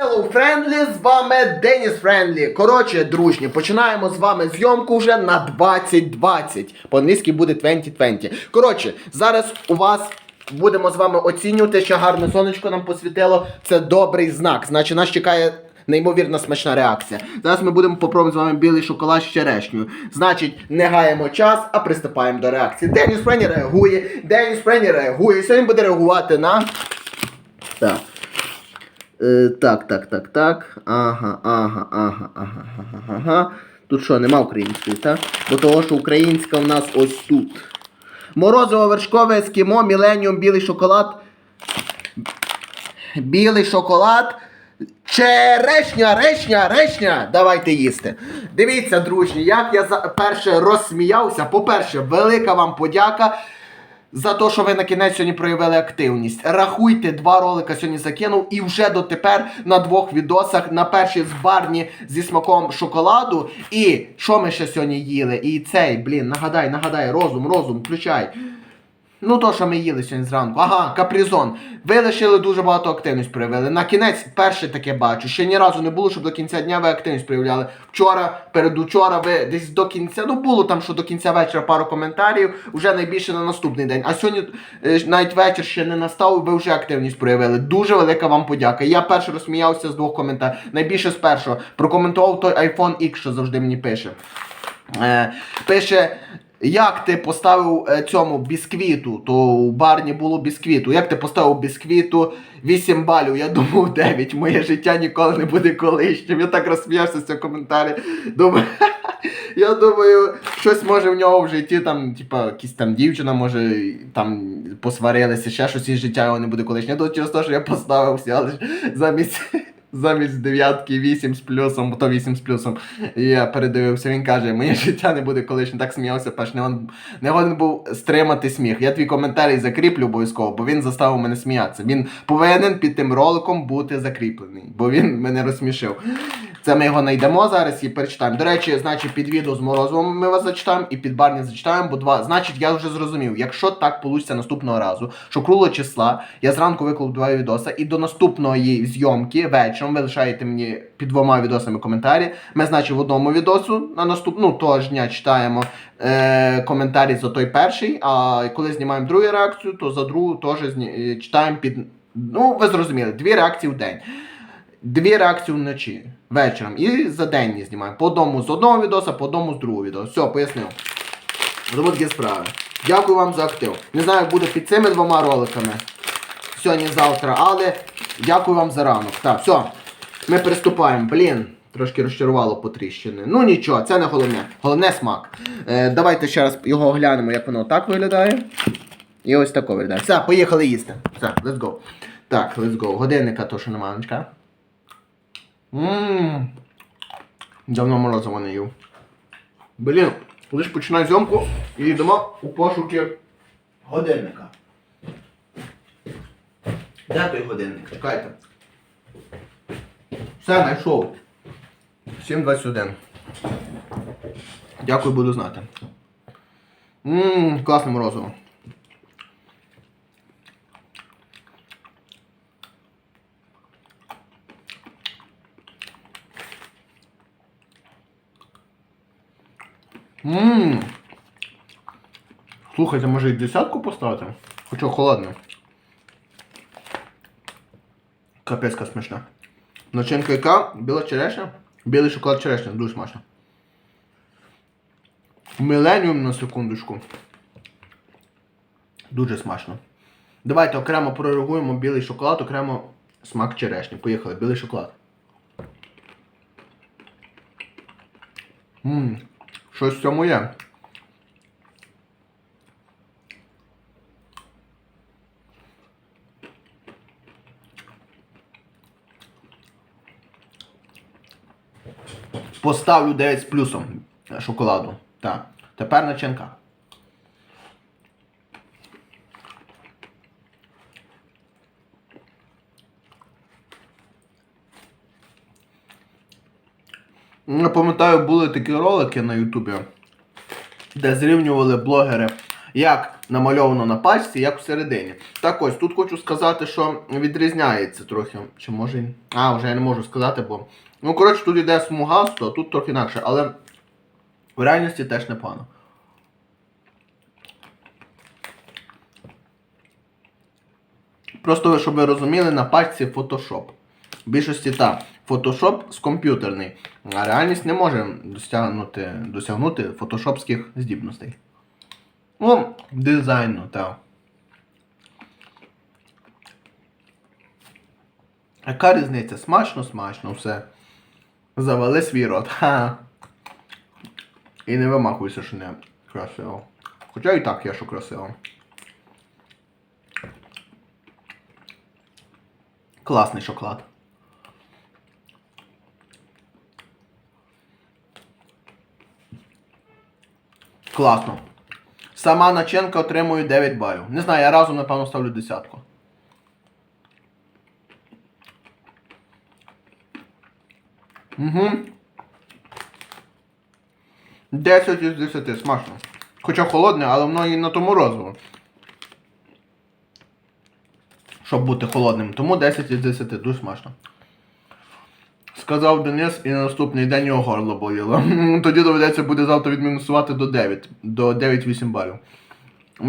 Hello, Friendly, з вами Деніс Френдлі. Коротше, дружні, починаємо з вами зйомку вже на 2020. По-англійськи буде 2020. Коротше, зараз у вас будемо з вами оцінювати, що гарне сонечко нам посвітило. Це добрий знак. Значить, нас чекає. Неймовірно смачна реакція. Зараз ми будемо попробувати з вами білий шоколад з черешнею. Значить, не гаємо час, а приступаємо до реакції. Деніс Френі реагує, Деніс Френі реагує. Сьогодні буде реагувати на. Так. Е, так, так, так, так. Ага, ага, ага, ага, ага, ага. Тут що, нема української, так? Бо того, що українська в нас ось тут. Морозиво вершкове ескімо, міленіум, білий шоколад. Білий шоколад. Черешня, решня, решня. Давайте їсти. Дивіться, дружні, як я за перше розсміявся. По-перше, велика вам подяка. За те, що ви на кінець сьогодні проявили активність. Рахуйте, два ролика сьогодні закинув, і вже дотепер на двох відосах. На першій з барні зі смаком шоколаду. І що ми ще сьогодні їли? І цей, блін, нагадай, нагадай, розум, розум, включай. Ну, то, що ми їли сьогодні зранку. Ага, капризон. Ви лишили дуже багато активність проявили. На кінець перше таке бачу. Ще ні разу не було, щоб до кінця дня ви активність проявляли. Вчора, передучора, ви десь до кінця. Ну було там, що до кінця вечора пару коментарів, вже найбільше на наступний день. А сьогодні е, навіть вечір ще не настав, ви вже активність проявили. Дуже велика вам подяка. Я перший розсміявся з двох коментарів. Найбільше з першого. Прокоментував той iPhone X, що завжди мені пише. Е, пише. Як ти поставив е, цьому бісквіту, то у барні було бісквіту. Як ти поставив бісквіту 8 балів, я думав 9. Моє життя ніколи не буде колишнім. Я так розсміявся з цього коментаря. Думаю, я думаю, щось може в нього в житті, там, типа, якісь там дівчина, може, там посварилися, ще щось із життя його не буде колишнім. Я думаю, через те, що я поставився, але замість. Замість дев'ятки 8 з плюсом, то 8 з плюсом. І я передивився, він каже, моє життя не буде колишнім. Так сміявся, перш не, он, не годен був стримати сміх. Я твій коментарій закріплю обов'язково, бо він заставив мене сміятися. Він повинен під тим роликом бути закріплений, бо він мене розсмішив. Це ми його знайдемо зараз і перечитаємо. До речі, значить, під відео з морозивом ми вас зачитаємо і під барні зачитаємо, бо два. Значить, я вже зрозумів, якщо так вийде наступного разу, що круглого числа я зранку виклав два відоса, і до наступної зйомки вечором ви лишаєте мені під двома відосами коментарі. Ми, значить, в одному відосу на наступну ну, того ж дня читаємо е, коментарі за той перший. А коли знімаємо другу реакцію, то за другу теж зні... читаємо під. Ну, ви зрозуміли, дві реакції в день. Дві реакції вночі, вечором. І за день не знімаємо. По одному з одного відоса, по одному з другого відео. Все, пояснив. Такі справи. Дякую вам за актив. Не знаю, як буде під цими двома роликами сьогодні-завтра, але дякую вам за ранок. Так, все. Ми приступаємо. Блін, трошки розчарувало потріщини. Ну нічого, це не головне. Головне смак. Е, давайте ще раз його оглянемо, як воно так виглядає. І ось тако виглядає. Все, поїхали їсти. Все, let's go. Так, let's go. Годинника то, що нема, нічка. Ммм. Давно морозиво не їв. Блін, лиш починаю зйомку і йдемо у пошуки годинника. Де той годинник? Чекайте. Все, знайшов. 7.21. Дякую, буду знати. Ммм, класне морозиво. Ммм. Слухайте, може і десятку поставити? Хоча холодно. Капецька смачна. Начинка яка? Біла черешня? Білий шоколад черешня, дуже смачно. Миленіум на секундочку. Дуже смачно. Давайте окремо прореагуємо білий шоколад, окремо смак черешні. Поїхали, білий шоколад. Ммм, щось в цьому є. Поставлю 9 з плюсом шоколаду. Так. Тепер начинка. Я пам'ятаю, були такі ролики на Ютубі, де зрівнювали блогери як намальовано на пачці, як всередині. Так ось, тут хочу сказати, що відрізняється трохи. Чи може. А, вже я не можу сказати, бо. Ну, коротше, тут йде смугасто, а тут трохи інакше, але в реальності теж непогано. Просто щоб ви розуміли, на пачці Photoshop. В більшості так, Photoshop з комп'ютерний, а реальність не може досягнути, досягнути фотошопських здібностей. Ну, дизайну, так. Яка різниця? Смачно, смачно, все. Завали свій рот. Ха. І не вимахуйся, що не красиво. Хоча і так є, що красиво. Класний шоколад. Класно. Сама начинка отримує 9 балів. Не знаю, я разом, напевно, ставлю десятку. Угу. 10 із 10, смачно. Хоча холодне, але воно і на тому розову. Щоб бути холодним. Тому 10 із 10 дуже смачно. Сказав Денис, і на наступний день його горло боліло. Тоді доведеться буде завтра відмінусувати до 9, до 9-8 балів.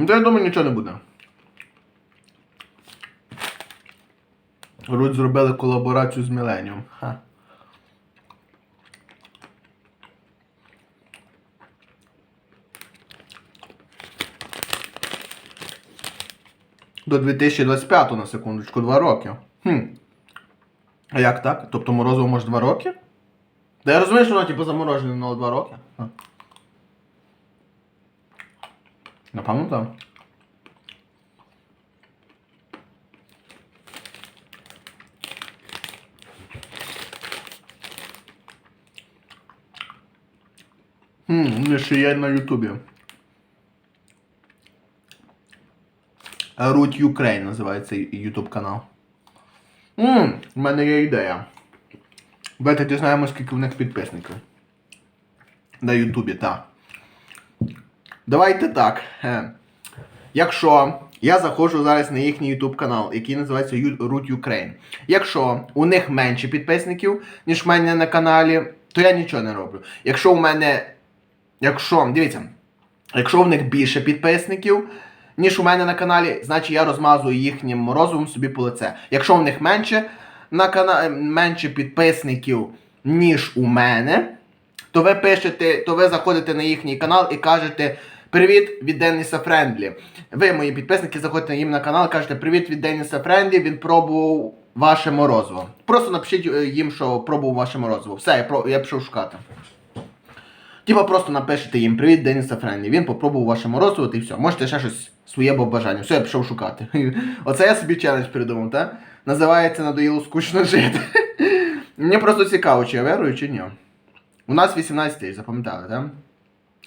То я думаю, нічого не буде. Руть зробили колаборацію з Millennium. Ха. До 2025 на секундочку, 2 роки. Хм. А як так? Тобто морозиво може 2 роки? Та я розумію, що воно типу заморожене на 2 роки. А. Напевно, так. Хм, мене ще є на Ютубі. Root Ukraine називається YouTube канал. Ммм, в мене є ідея. Давайте дізнаємось, скільки в них підписників. На Ютубі, так. Давайте так. е, Якщо я заходжу зараз на їхній YouTube канал, який називається Root Ukraine. Якщо у них менше підписників, ніж в мене на каналі, то я нічого не роблю. Якщо у мене. Якщо, дивіться, якщо в них більше підписників, ніж у мене на каналі, значить я розмазую їхнім морозивом собі по лице. Якщо в них менше на кана... менше підписників, ніж у мене, то ви пишете, то ви заходите на їхній канал і кажете Привіт від Деніса Френдлі. Ви, мої підписники, заходите їм на канал кажете Привіт від Деніса Френдлі, він пробував ваше морозиво. Просто напишіть е, їм, що пробував ваше морозиво. Все, я пішов шукати. Типа просто напишете їм Привіт, Деніса Френлі. Він попробував ваше морозиво і все. Можете ще щось своє бажання. Все, я пішов шукати. Оце я собі челендж придумав, так? Називається Надоїло скучно жити. Мені просто цікаво, чи я вирую, чи ні. У нас 18 тисяч, запам'ятали, так?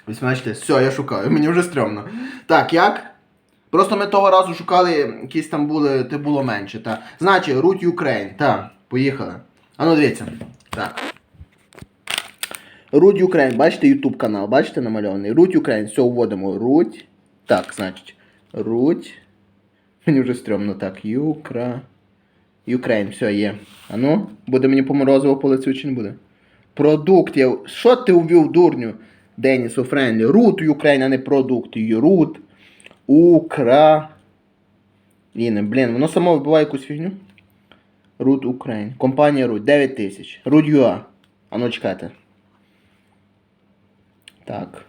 18 тисяч. Все, я шукаю, мені вже стрьомно. Так, як? Просто ми того разу шукали, якісь там були, те було менше, так. Значить, Root Ukraine, так, поїхали. А ну дивіться. Так. Рудь Ukraine, бачите YouTube канал, бачите намальований? Рудь Ukraine, все вводимо. Рудь. Так, значить. Рудь. Мені вже стрьомно так. Юкра. Ukraine, все є. А ну, буде мені по морозиво по лицю чи не буде? Продукт. Що ти увів, дурню? Денісу Френлі. Рут Ukraine, а не продукт. Рут. Укра. Ліне, блін, воно само вибиває якусь фігню. Рут Ukraine. Компанія Рут. 9 тисяч. Рут ЮА. А ну чекайте. Так.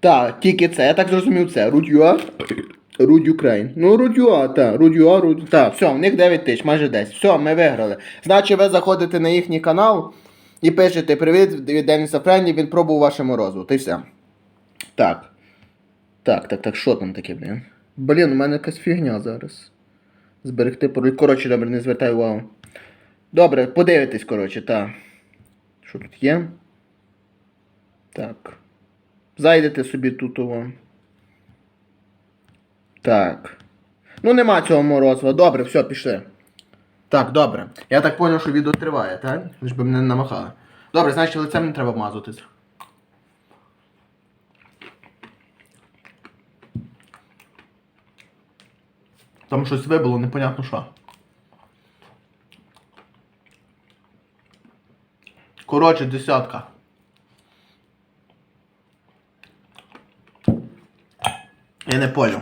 Так, тільки це. Я так зрозумів це. Рудюа. Рудь Україн. Ну, Рудюа, так. Рудюа, Рудь. Так, все, в них 9 тисяч, майже 10. Все, ми виграли. Значить, ви заходите на їхній канал і пишете Привіт від Деніса Френді, він пробував ваше морозиво. Та й все. Так. Так, так, так, що там таке, блін? Блін, у мене якась фігня зараз. Зберегти пароль. Коротше, добре, не звертай увагу. Добре, подивитесь, коротше, так. Що тут є? Так. Зайдете собі тут вам. Так. Ну, нема цього морозива. Добре, все, пішли. Так, добре. Я так зрозумів, що відео триває, так? Лиш би мене намахали. Добре, значить лицем не треба обмазуватись. Там щось вибило, непонятно що. Коротше, десятка. Я не понял.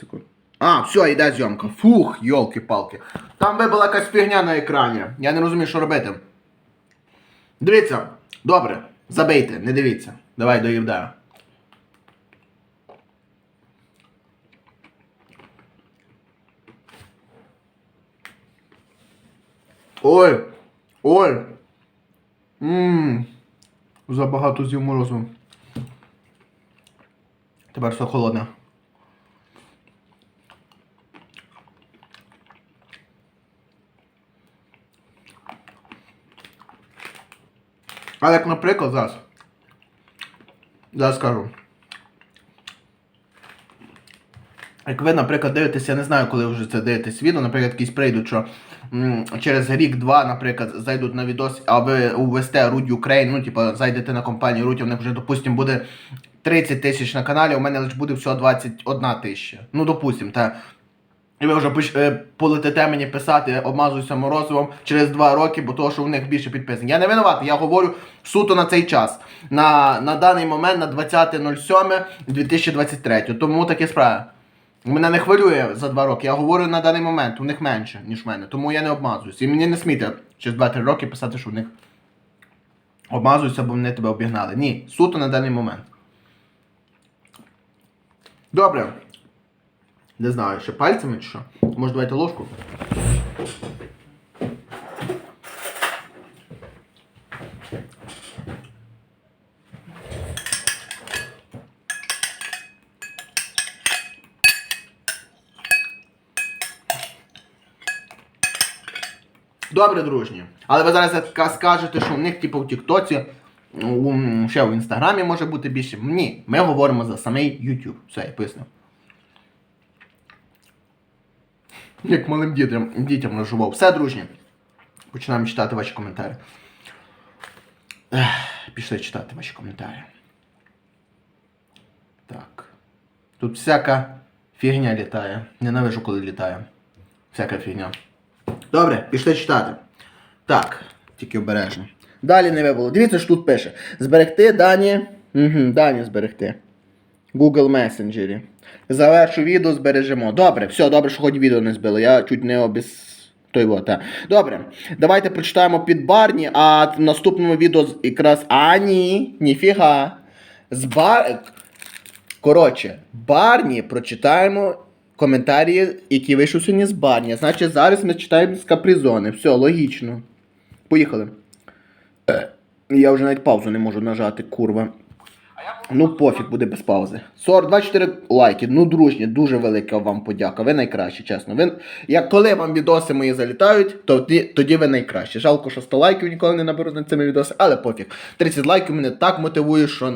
Секунду. А, все, йде зйомка. Фух, йолки-палки. Там вибила якась фігня на екрані. Я не розумію, що робити. Дивіться, добре, забийте, не дивіться. Давай доївдаю. Ой! Ой! Ммм. Забагато з'їв морозу. Тепер все холодне. Але як, наприклад, зараз. Зараз скажу. Як ви, наприклад, дивитесь, я не знаю, коли вже це дивитесь відео, наприклад, якісь прийдуть, що через рік-два, наприклад, зайдуть на відос, а ви увесте Рудь Україн, ну, типу, зайдете на компанію Рудь, у них вже, допустим, буде 30 тисяч на каналі, у мене лише буде всього 21 тисяча. Ну, допустим, та. І ви вже е, полетите мені писати, обмазуйся морозивом через два роки, бо того, що у них більше підписань. Я не винуватий, я говорю суто на цей час. На, на даний момент, на 20.07.2023. Тому такі справи. Мене не хвилює за два роки. Я говорю на даний момент, у них менше, ніж в мене. Тому я не обмазуюсь. І мені не смійте через 2-3 роки писати, що у них обмазуються, бо вони тебе обігнали. Ні, суто на даний момент. Добре. Не знаю, ще пальцями чи що? Може давайте ложку? Добре, дружні. Але ви зараз скажете, що у них, типу, в Тіктоці, ще в інстаграмі може бути більше. Ні, ми говоримо за самий YouTube. Все, я пояснив. Як малим дітям, дітям нажував. Все, дружні. Починаємо читати ваші коментарі. Ех, пішли читати ваші коментарі. Так. Тут всяка фігня літає. Ненавижу, коли літає. Всяка фігня. Добре, пішли читати. Так, тільки обережно. Далі не вибуло. Дивіться, що тут пише. Зберегти дані. Угу, дані зберегти. Google Messenger. Завершу відео, збережемо. Добре, все, добре, що хоч відео не збило. Я чуть не обіс... Той вот, та. Добре. Давайте прочитаємо під Барні, а в наступному відео якраз. А, ні, ніфіга. З бар. Коротше, Барні прочитаємо коментарі, які вийшли сьогодні з Барні. Значить, зараз ми читаємо з капризони. Все, логічно. Поїхали. Е, Я вже навіть паузу не можу нажати, курва. Ну, пофіг, буде без паузи. 44 лайки. Ну, дружні, дуже велика вам подяка. Ви найкращі, чесно. Ви, як коли вам відоси мої залітають, то тоді, тоді ви найкращі. Жалко, що 100 лайків ніколи не наберу на цими відоси, але пофіг. 30 лайків мене так мотивує, що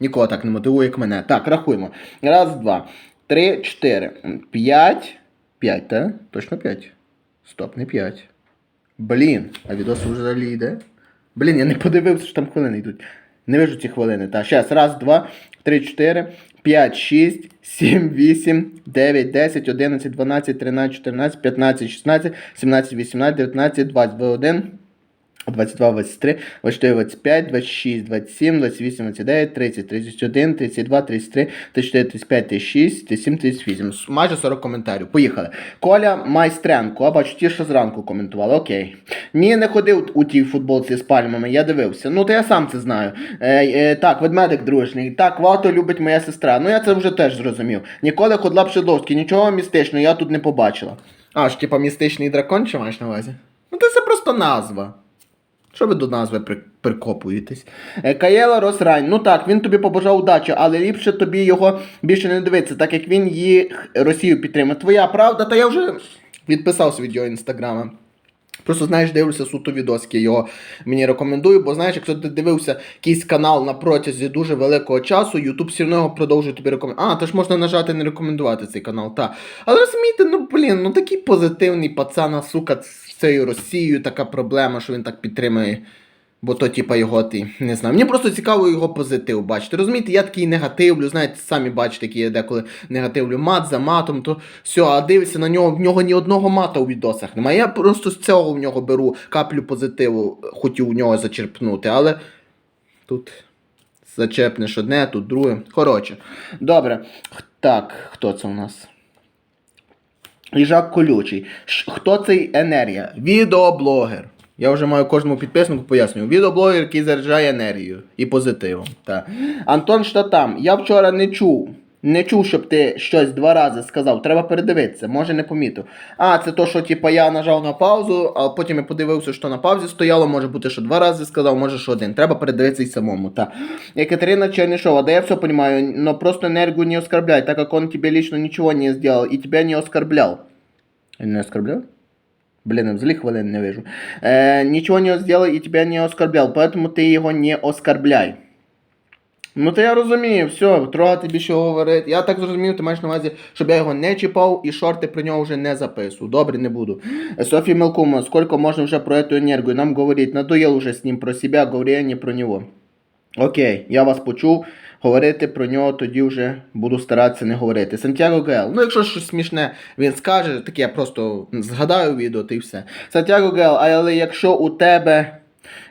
нікого так не мотивує, як мене. Так, рахуємо. Раз, два, три, чотири, п'ять. П'ять, так? Точно п'ять. Стоп, не п'ять. Блін, а відос вже йде. Блін, я не подивився, що там хвилини йдуть. Не вижу ці хвилини. Так, зараз. Раз, два, три, чотири, п'ять, шість, сім, вісім, дев'ять, десять, одинадцять, дванадцять, тринадцять, чотирнадцять, п'ятнадцять, шістнадцять, сімнадцять, вісімнадцять, дев'ятнадцять, двадцять один. 22, 23, 24, 25, 26, 27, 28, 29, 30, 31, 32, 33, 34, 35, 36, 37, 38. Майже 40 коментарів. Поїхали. Коля Майстренко, а бачу, ті, що зранку коментували. Окей. Ні, не ходив у тій футболці з пальмами, я дивився. Ну, то я сам це знаю. Е, е, так, ведмедик дружний. Так, вато любить моя сестра. Ну, я це вже теж зрозумів. Ніколи Ходлап Шидовський, нічого містичного я тут не побачила. А, ж, типа містичний дракон, чи маєш на увазі? Ну, це просто назва. Що ви до назви при, прикопуєтесь? Е, Каєла Росрань. Ну так, він тобі побажав удачі, але ліпше тобі його більше не дивитися, так як він її Росію підтримує. Твоя правда, та я вже відписався від його інстаграма. Просто знаєш, дивлюся суто відоски, його мені рекомендую, бо знаєш, якщо ти дивився якийсь канал на протязі дуже великого часу, Ютуб все одно продовжує тобі рекомендувати. А, то ж можна нажати не рекомендувати цей канал, так. Але розумієте, ну блін, ну такий позитивний пацан, сука, з цією Росією така проблема, що він так підтримує. Бо то, типа, його ти не знаю. Мені просто цікаво його позитив бачити. Розумієте, я такий негативлю, знаєте, самі бачите, які я деколи негативлю мат за матом, то все, а дивишся на нього, в нього ні одного мата у відосах немає. Я просто з цього в нього беру каплю позитиву, хотів у нього зачерпнути, але тут зачепнеш одне, тут друге. Коротше, добре. Так, хто це у нас? Їжак колючий. Хто цей енергія? Відеоблогер. Я вже маю кожному підписнику пояснюю. Відеоблогер, який заряджає енергію і позитивом. Так. Антон, що там? Я вчора не чув. Не чув, щоб ти щось два рази сказав. Треба передивитися, може не помітив. А, це то, що типа я нажав на паузу, а потім я подивився, що на паузі стояло. Може бути, що два рази сказав, може, що один. Треба передивитися і самому. Так. Екатерина Чернышова, да я все понимаю, но просто энергию не оскорбляй, так как он тебе лично ничего не сделал и тебя не оскорблял. Не оскорблял? Блин, я взагалі хвилин не вижу. Е, нічого не сделал і тебе не оскорблял, поэтому ти його не оскорбляй. Ну то я розумію, все, трогати більше говорити. Я так зрозумів, ти маєш на увазі, щоб я його не чіпав і шорти про нього вже не записую. Добре, не буду. Софія Мелкума, сколько можна вже про эту енергію? Нам говорить, надоел уже з ним про себе, говори, не про нього. Окей, я вас почув. Говорити про нього тоді вже буду старатися не говорити. Сантьяго Гел. Ну, якщо щось смішне він скаже, таке я просто згадаю відео, та й все. Сантьяго Гел, але якщо у тебе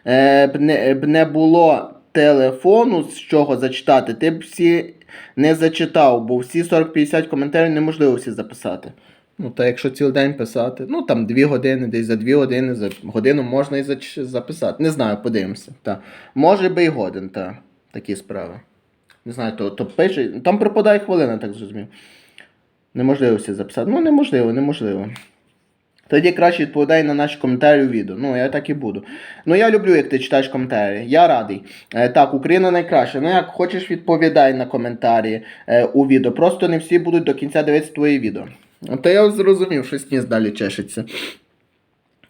е, б, не, б не було телефону, з чого зачитати, ти б всі не зачитав, бо всі 40-50 коментарів неможливо всі записати. Ну, та якщо цілий день писати, ну там 2 години, десь за 2 години, за годину можна і записати. Не знаю, подивимося. Та. Може би і годин, та. Такі справи. Не знаю, то, то пише. Там пропадає хвилина, так зрозумів. Неможливо всі записати. Ну, неможливо, неможливо. Тоді краще відповідай на наші коментарі у відео. Ну, я так і буду. Ну, я люблю, як ти читаєш коментарі. Я радий. Е, так, Україна найкраща. Ну, як хочеш, відповідай на коментарі е, у відео. Просто не всі будуть до кінця дивитися твої відео. Та я зрозумів, що сніс далі чешеться.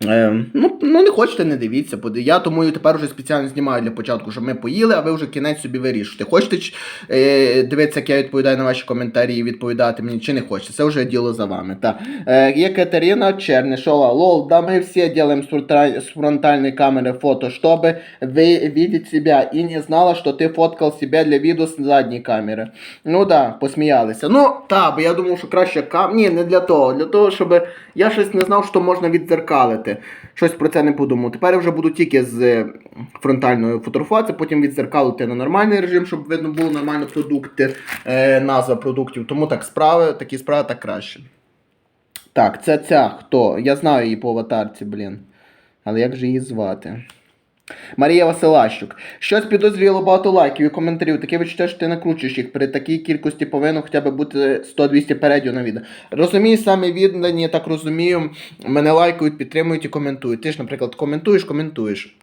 Е, ну, ну, не хочете, не дивіться. Поди- Я тому і тепер вже спеціально знімаю для початку, щоб ми поїли, а ви вже кінець собі вирішуєте. Хочете ч- е, дивитися, як я відповідаю на ваші коментарі і відповідати мені, чи не хочете. Це вже діло за вами. Та. Е, є Катерина Чернишова. Лол, да мы все делаем с, фронта- с фронтальной камеры фото, чтобы вы видеть себя. И не знала, что ты фоткал себя для видео с задней камери. Ну да, посміялися. Ну, та, бо я думав, що краще кам. Ні, не для того. Для того, щоб я щось не знав, що можна віддзеркалити. Щось про це не подумав. Тепер я вже буду тільки з е, фронтальною фотографуватися, потім відзеркалити на нормальний режим, щоб видно було нормально продукти, е, назва продуктів. Тому так справи, такі справи так краще. Так, це ця хто? Я знаю її по аватарці, блін. Але як же її звати? Марія Василащук. Щось підозріло багато лайків і коментарів. Таке відчуття, що ти накручуєш їх. При такій кількості повинно хоча б бути 100-200 передів на відео. Розумію, саме віддані, так розумію, мене лайкають, підтримують і коментують. Ти ж, наприклад, коментуєш, коментуєш.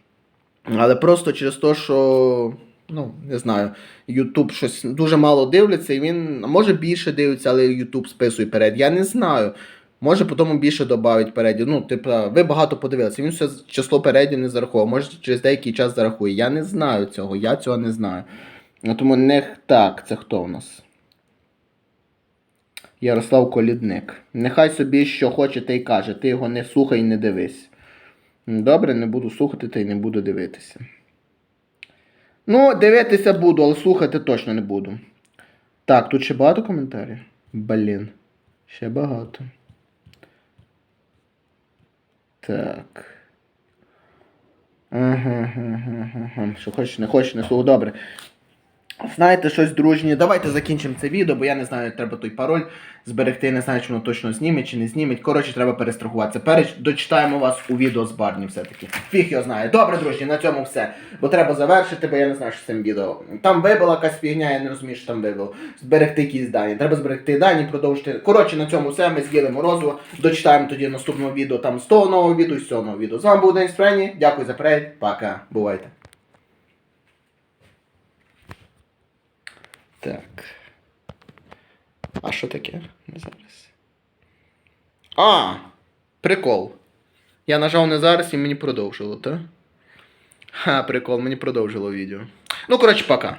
Але просто через те, що. Ну, не знаю, Ютуб щось дуже мало дивляться, і він може більше дивиться, але Ютуб списує перед. Я не знаю. Може потім більше додавить передів. Ну, типу, ви багато подивилися. Він все число передів не зарахував. Може через деякий час зарахує. Я не знаю цього, я цього не знаю. Ну, Тому не так, це хто у нас? Ярослав Колідник. Нехай собі що хоче, те й каже. Ти його не слухай і не дивись. Добре, не буду слухати та й не буду дивитися. Ну, дивитися буду, але слухати точно не буду. Так, тут ще багато коментарів? Блін. Ще багато. Так. Ага, ага, ага. Що хочеш, не хочеш, не слово Добре. Знаєте, щось дружнє. Давайте закінчимо це відео, бо я не знаю, треба той пароль зберегти, не знаю, чи воно точно зніме, чи не зніме. Коротше, треба перестрахуватися. Переч дочитаємо вас у відео з барні все-таки. Фіг його знає. Добре, друзі, на цьому все. Бо треба завершити, бо я не знаю, що з цим відео. Там вибила якась фігня, я не розумію, що там вибило. Зберегти якісь дані. Треба зберегти дані, продовжити. Коротше, на цьому все. Ми з'їли морозиво. Дочитаємо тоді наступного відео там з того нового відео і з цього нового відео. З вами був День Спрені. Дякую за перегляд. Пока. Бувайте. Так. А що таке? Не зараз. А! Прикол. Я нажав не зараз і мені продовжило, так? Ха, прикол, мені продовжило відео. Ну, коротше, пока.